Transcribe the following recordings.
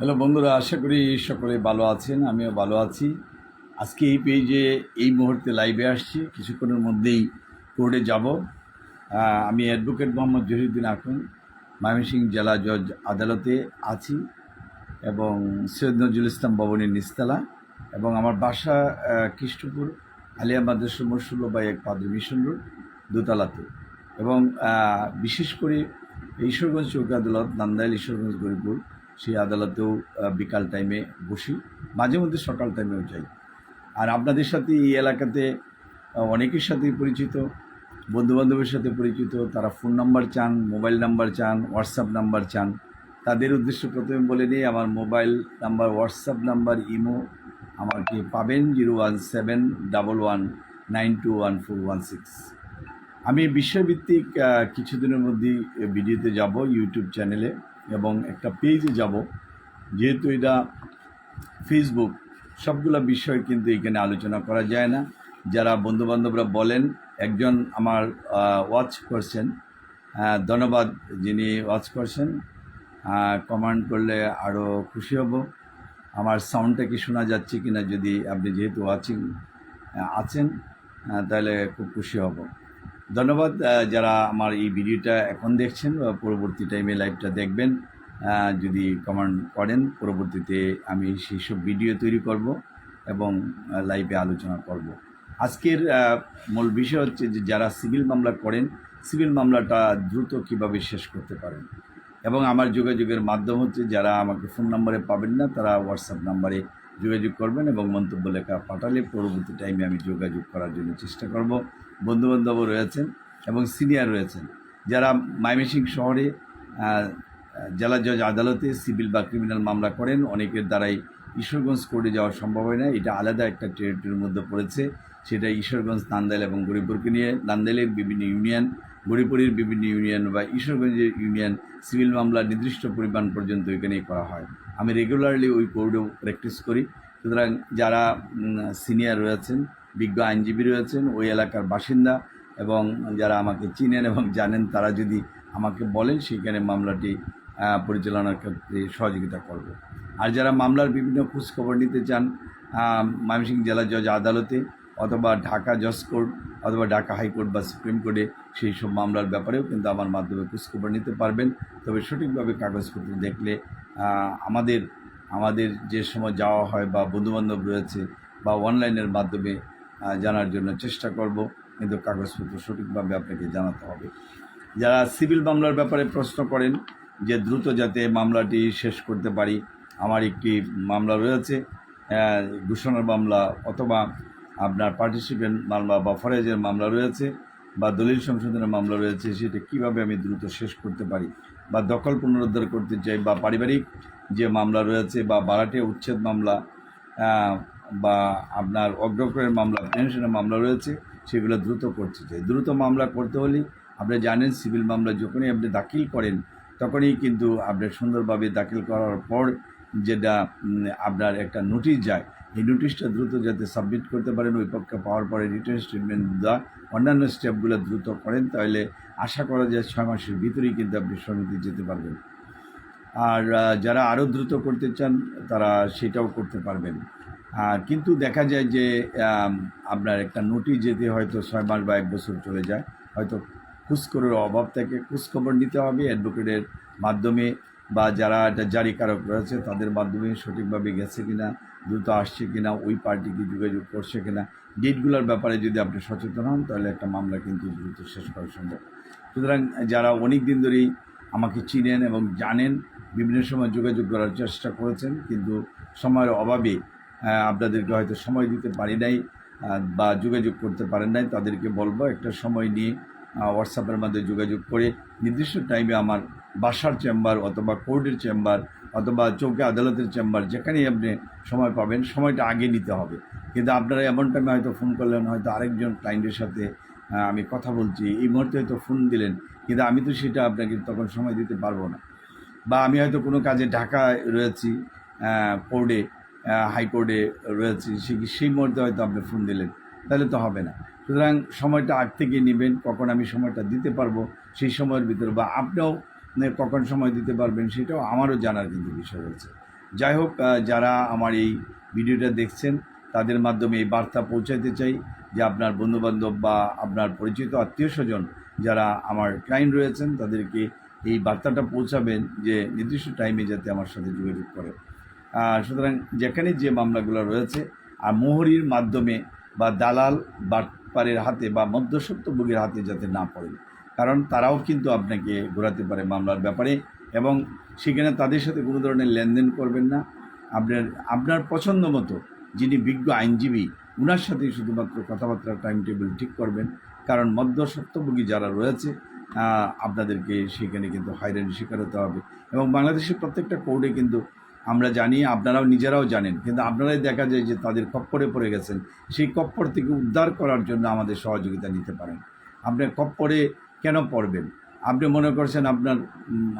Hello বন্ধুরা, আশা করি সকলে ভালো আছেন, আমিও ভালো আছি। আজকে এই পেজে এই মুহূর্তে লাইভে আসছি, কিছুক্ষণের মধ্যেই কোর্টে যাব। আমি অ্যাডভোকেট মোহাম্মদ জহিরুদ্দিন আখুন ময়মনসিংহ জেলা জজ আদালতে আছি এবং সৈয়দ নজরুল ইসলাম ভবনের নিস্তালা এবং আমার বাসা কৃষ্ণপুর, আলিয়া মাদ্রাসা মরসুল্লো বা এক পাদ্র মিশন রোড দোতলাতে। এবং বিশেষ করে ঈশ্বরগঞ্জ চৌক আদালত, নান্দাইল ঈশ্বরগঞ্জ গরিপুর সেই আদালতেও বিকাল টাইমে বসি। মাঝে মধ্যে সকাল টাইমেও যাই। আর আপনাদের সাথে এই এলাকাতে অনেকের সাথেই পরিচিত, বন্ধুবান্ধবের সাথে পরিচিত, তারা ফোন নাম্বার চান মোবাইল নাম্বার চান হোয়াটসঅ্যাপ নাম্বার চান। তাদের উদ্দেশ্য প্রথমে বলে নিই, আমার mobile number WhatsApp number Imo আমাকে পাবেন zero one seven double one nine two one four one six আমি বিশ্বভিত্তিক কিছুদিনের মধ্যেই ভিডিওতে যাব, ইউটিউব চ্যানেলে এবং একটা পেজে যাব। যেহেতু এটা ফেসবুক সবগুলো বিষয় কিন্তু এখানে আলোচনা করা যায় না। যারা বন্ধুবান্ধবরা বলেন, একজন আমার ওয়াচ করছেন ধন্যবাদ যিনি ওয়াচ করছেন। কমান্ড করলে আরও খুশি হব। আমার সাউন্ডটা কি শোনা যাচ্ছে কি না যদি আপনি যেহেতু ওয়াচিং আছেন তাহলে খুব খুশি হব। ধন্যবাদ যারা আমার এই ভিডিওটা এখন দেখছেন বা পরবর্তী টাইমে লাইভটা দেখবেন যদি কমেন্ট করেন, পরবর্তীতে আমি সেই সব ভিডিও তৈরি করব এবং লাইভে আলোচনা করব। আজকের মূল বিষয় হচ্ছে যে যারা সিভিল মামলা করেন সিভিল মামলাটা দ্রুত কীভাবে শেষ করতে পারেন? এবং আমার যোগাযোগের মাধ্যম হচ্ছে যারা আমাকে ফোন নাম্বারে পাবেন না, তারা হোয়াটসঅ্যাপ নাম্বারে যোগাযোগ করবেন এবং মন্তব্য লেখা পাঠালে পরবর্তী টাইমে আমি যোগাযোগ করার জন্য চেষ্টা করব। বন্ধুবান্ধবও রয়েছেন এবং সিনিয়র রয়েছেন। যারা ময়মনসিংহ শহরে জেলা জজ আদালতে সিভিল বা ক্রিমিনাল মামলা করেন, অনেকের দ্বারাই ঈশ্বরগঞ্জ কোর্টে যাওয়া সম্ভব হয় না। এটা আলাদা একটা টেরিটরির মধ্যে পড়েছে। সেটা ঈশ্বরগঞ্জ, নান্দাইল এবং গরিপুরকে নিয়ে। নান্দাইলের বিভিন্ন ইউনিয়ন গরিপুরের বিভিন্ন ইউনিয়ন বা ঈশ্বরগঞ্জের ইউনিয়ন সিভিল মামলা নির্দিষ্ট পরিমাণ পর্যন্ত এখানেই করা হয়। আমি রেগুলারলি ওই কোর্টেও প্র্যাকটিস করি। সুতরাং যারা সিনিয়র রয়েছেন বিজ্ঞ আইনজীবী রয়েছেন, ওই এলাকার বাসিন্দা এবং যারা আমাকে চিনেন এবং জানেন, তারা যদি আমাকে বলেন সেখানে মামলাটি পরিচালনার ক্ষেত্রে সহযোগিতা করব। আর যারা মামলার বিভিন্ন খোঁজখবর নিতে চান ময়মনসিংহ জেলা জজ আদালতে অথবা ঢাকা জজ কোর্ট অথবা ঢাকা হাইকোর্ট বা সুপ্রিম কোর্টে সেই সব মামলার ব্যাপারেও কিন্তু আমার মাধ্যমে খোঁজখবর নিতে পারবেন। তবে সঠিকভাবে কাগজপত্র দেখলে আমাদের আমাদের যে সময় যাওয়া হয় বা বন্ধুবান্ধব রয়েছে বা অনলাইনের মাধ্যমে জানার জন্য চেষ্টা করব। কিন্তু কাগজপত্র সঠিকভাবে আপনাকে জানাতে হবে। যারা সিভিল মামলার ব্যাপারে প্রশ্ন করেন যে দ্রুত যাতে মামলাটি শেষ করতে পারি, আমার একটি মামলা রয়েছে। ঘোষণার মামলা অথবা আপনার পার্টিসিপেন্ট মামলা বা ফরেজের মামলা রয়েছে বা দলিল সংশোধনের মামলা রয়েছে, সেটা কীভাবে আমি দ্রুত শেষ করতে পারি বা দখল পুনরুদ্ধার করতে চাই বা পারিবারিক যে মামলা রয়েছে বা বারাটে উচ্ছেদ মামলা বা আপনার অগ্রক্রয়ের মামলা পেনশনের মামলা রয়েছে, সেগুলো দ্রুত করতে চাই দ্রুত মামলা করতে হলে আপনি জানেন সিভিল মামলা যখনই আপনি দাখিল করেন, তখনই কিন্তু আপনি সুন্দরভাবে দাখিল করার পর যেটা আপনার একটা নোটিশ যায়, এই নোটিশটা দ্রুত যাতে সাবমিট করতে পারেন, ওই পক্ষে পাওয়ার পরে রিটার্ন স্টেটমেন্ট দেওয়া অন্যান্য স্টেপগুলো দ্রুত করেন, তাহলে আশা করা যায় ছয় মাসের ভিতরেই কিন্তু আপনি সমিতি যেতে পারবেন। আর যারা আরও দ্রুত করতে চান, তারা সেটাও করতে পারবেন। কিন্তু দেখা যায় যে আপনার একটা নোটিশ যেতে হয়তো ছয় মাস বা এক বছর চলে যায়। হয়তো খোঁজখবরের অভাব থাকে। খোঁজখবর নিতে হবে, অ্যাডভোকেটের মাধ্যমে বা যারা এটা জারিকারক রয়েছে, তাদের মাধ্যমে সঠিকভাবে গেছে কিনা, দ্রুত আসছে কিনা, ওই পার্টি কি যোগাযোগ করছে কিনা, ডেটগুলোর ব্যাপারে যদি আপনি সচেতন হন, তাহলে একটা মামলা কিন্তু দ্রুত শেষ করা সম্ভব। সুতরাং যারা অনেক দিন ধরেই আমাকে চিনেন এবং জানেন, বিভিন্ন সময় যোগাযোগ করার চেষ্টা করেছেন, কিন্তু সময়ের অভাবে আপনাদেরকে হয়তো সময় দিতে পারি নাই বা যোগাযোগ করতে পারেন নাই, তাদেরকে বলব একটা সময় নিয়ে হোয়াটসঅ্যাপের মাধ্যমে যোগাযোগ করে নির্দিষ্ট টাইমে আমার বাসার চেম্বার অথবা কোর্টের চেম্বার অথবা চৌকে আদালতের চেম্বার যেখানেই আপনি সময় পাবেন, সময়টা আগে নিতে হবে। কিন্তু আপনারা এমন টাইমে হয়তো ফোন করলেন, হয়তো আরেকজন ক্লায়েন্টের সাথে আমি কথা বলছি, এই মুহূর্তে হয়তো ফোন দিলেন, কিন্তু আমি তো সেটা আপনাকে তখন সময় দিতে পারব না। বা আমি হয়তো কোনো কাজে ঢাকায় রয়েছি কোর্টে হাইকোর্টে রয়েছে, সে সেই মুহূর্তে হয়তো আপনি ফোন দিলেন, তাহলে তো হবে না। সুতরাং সময়টা আগ থেকে নেবেন, কখন আমি সময়টা দিতে পারব সেই সময়ের ভিতরে, বা আপনিও কখন সময় দিতে পারবেন সেটাও আমারও জানার কিন্তু বিষয় রয়েছে। যাই হোক যারা আমার এই ভিডিওটা দেখছেন, তাদের মাধ্যমে এই বার্তা পৌঁছাতে চাই যে আপনার বন্ধুবান্ধব বা আপনার পরিচিত আত্মীয় স্বজন যারা আমার ক্লায়েন্ট রয়েছেন, তাদেরকে এই বার্তাটা পৌঁছাবেন যে নির্দিষ্ট টাইমে যাতে আমার সাথে যোগাযোগ করে। সুতরাং যেখানে যে মামলাগুলো রয়েছে, আর মোহরির মাধ্যমে বা দালাল বাটপারের হাতে বা মধ্যস্বত্বভোগীর হাতে যাতে না পড়ে কারণ তারাও কিন্তু আপনাকে ঘোরাতে পারে মামলার ব্যাপারে এবং সেখানে তাদের সাথে কোনো ধরনের লেনদেন করবেন না। আপনার আপনার পছন্দ মতো যিনি বিজ্ঞ আইনজীবী ওনার সাথেই শুধুমাত্র কথাবার্তার টাইম টেবিল ঠিক করবেন। কারণ মধ্যস্বত্বভোগী যারা রয়েছে আপনাদেরকে সেখানে কিন্তু হয়রানি শিকার হতে হবে। এবং বাংলাদেশের প্রত্যেকটা কোর্টে কিন্তু আমরা জানি, আপনারাও নিজেরাও জানেন, কিন্তু আপনারাই দেখা যায় যে তাদের কপ্পরে পড়ে গেছেন। সেই কপ্পর থেকে উদ্ধার করার জন্য আমাদের সহযোগিতা নিতে পারেন। আপনি কপ্পরে কেন পড়বেন? আপনি মনে করছেন আপনার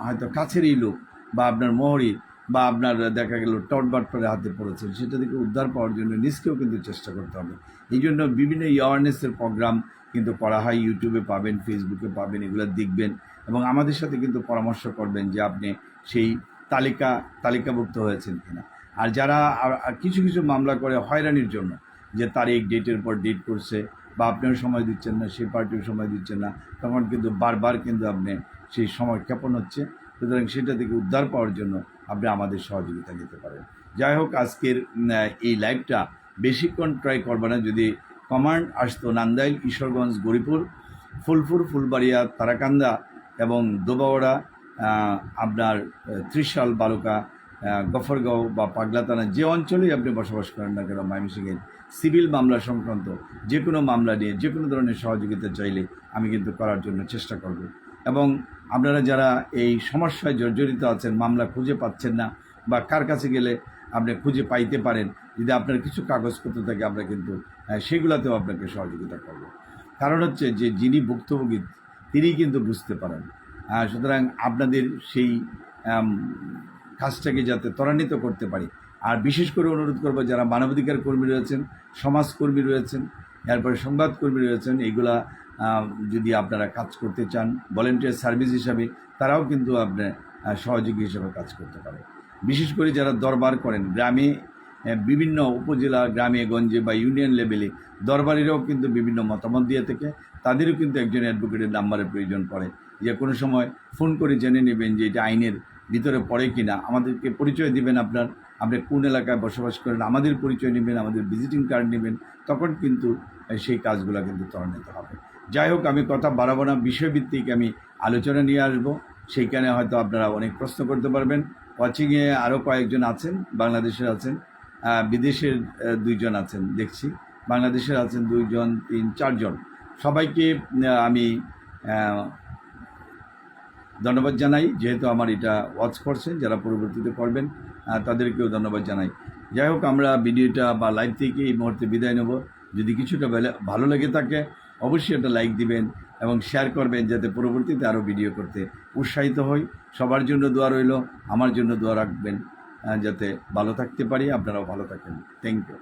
হয়তো কাছেরই লোক বা আপনার মোহরি বা আপনার দেখা গেল টটবাট করে হাতে পড়েছেন, সেটা থেকে উদ্ধার পাওয়ার জন্য নিজকেও কিন্তু চেষ্টা করতে হবে। এই জন্য বিভিন্ন অ্যাওয়ারনেসের প্রোগ্রাম কিন্তু করা হয়। ইউটিউবে পাবেন ফেসবুকে পাবেন, এগুলো দেখবেন এবং আমাদের সাথে কিন্তু পরামর্শ করবেন যে আপনি সেই তালিকা, তালিকাভুক্ত হয়েছেন কিনা। আর যারা কিছু কিছু মামলা করে হয়রানির জন্য যে তারিখ, ডেটের পর ডেট করছে বা আপনিও সময় দিচ্ছেন না সেই পার্টিও সময় দিচ্ছেন না, তখন কিন্তু বারবার কিন্তু আপনি সেই সময় ক্ষেপণ হচ্ছে। সুতরাং সেটা থেকে উদ্ধার পাওয়ার জন্য আপনি আমাদের সহযোগিতা নিতে পারেন। যাই হোক, আজকের এই লাইভটা বেশিক্ষণ ট্রাই করবে না। যদি কমান্ড আসতো নান্দাইল ঈশ্বরগঞ্জ গরিপুর, ফুলপুর, ফুলবাড়িয়া, তারাকান্দা এবং দোবাওড়া আপনার ত্রিশাল বালুকা গফরগাঁও বা পাগলাতানা যে অঞ্চলেই আপনি বসবাস করেন না কেন, ময়মনসিংহের সিভিল মামলা সংক্রান্ত যে কোনো মামলা নিয়ে, যে কোনো ধরনের সহযোগিতা চাইলে আমি কিন্তু করার জন্য চেষ্টা করব। এবং আপনারা যারা এই সমস্যায় জর্জরিত আছেন, মামলা খুঁজে পাচ্ছেন না বা কার কাছে গেলে আপনি খুঁজে পাইতে পারেন, যদি আপনার কিছু কাগজপত্র থাকে, আমরা কিন্তু সেগুলাতেও আপনাকে সহযোগিতা করব। কারণ হচ্ছে যে যিনি ভুক্তভোগী তিনি কিন্তু বুঝতে পারেন। সুতরাং আপনাদের সেই কাজটাকে যাতে ত্বরান্বিত করতে পারি। আর বিশেষ করে অনুরোধ করব, যারা মানবাধিকার কর্মী রয়েছেন, সমাজকর্মী রয়েছেন, এরপরে সংবাদকর্মী রয়েছেন এইগুলা যদি আপনারা কাজ করতে চান ভলেন্টিয়ার সার্ভিস হিসাবে, তারাও কিন্তু আপনার সহযোগী হিসেবে কাজ করতে পারে বিশেষ করে যারা দরবার করেন, গ্রামে বিভিন্ন উপজেলা, গ্রামে, গঞ্জে বা ইউনিয়ন লেভেলে, দরবারিরাও কিন্তু বিভিন্ন মতামত দিয়ে থাকে। তাদেরও কিন্তু একজন অ্যাডভোকেটের নাম্বারের প্রয়োজন পড়ে। যে কোনো সময় ফোন করে জেনে নেবেন যে এটা আইনের ভিতরে পড়ে কি না আমাদেরকে পরিচয় দিবেন আপনার। আপনি কোন এলাকায় বসবাস করেন, আমাদের পরিচয় নেবেন, আমাদের ভিজিটিং কার্ড নেবেন। তখন কিন্তু সেই কাজগুলো কিন্তু ত্বরান্বিত হবে। যাই হোক, আমি কথা বাড়াবো না। বিষয়ভিত্তিক আমি আলোচনা নিয়ে আসব। সেইখানে হয়তো আপনারা অনেক প্রশ্ন করতে পারবেন। ওয়াচিংয়ে আরও কয়েকজন আছেন, বাংলাদেশের আছেন। বিদেশের দুইজন আছেন, দেখছি। বাংলাদেশের আছেন দুইজন, তিন, চারজন। সবাইকে আমি ধন্যবাদ জানাই, যেহেতু আমার এটা ওয়াচ করছেন, যারা পরবর্তীতে করবেন তাদেরকেও ধন্যবাদ জানাই। যাই হোক, আমরা ভিডিওটা বা লাইভ থেকে এই মুহূর্তে বিদায় নেব। যদি কিছুটা ভালো লেগে থাকে, অবশ্যই একটা লাইক দিবেন এবং শেয়ার করবেন, যাতে পরবর্তীতে আরও ভিডিও করতে উৎসাহিত হই। সবার জন্য দোয়া রইল, আমার জন্য দোয়া রাখবেন যাতে ভালো থাকতে পারি, আপনারাও ভালো থাকেন। Thank you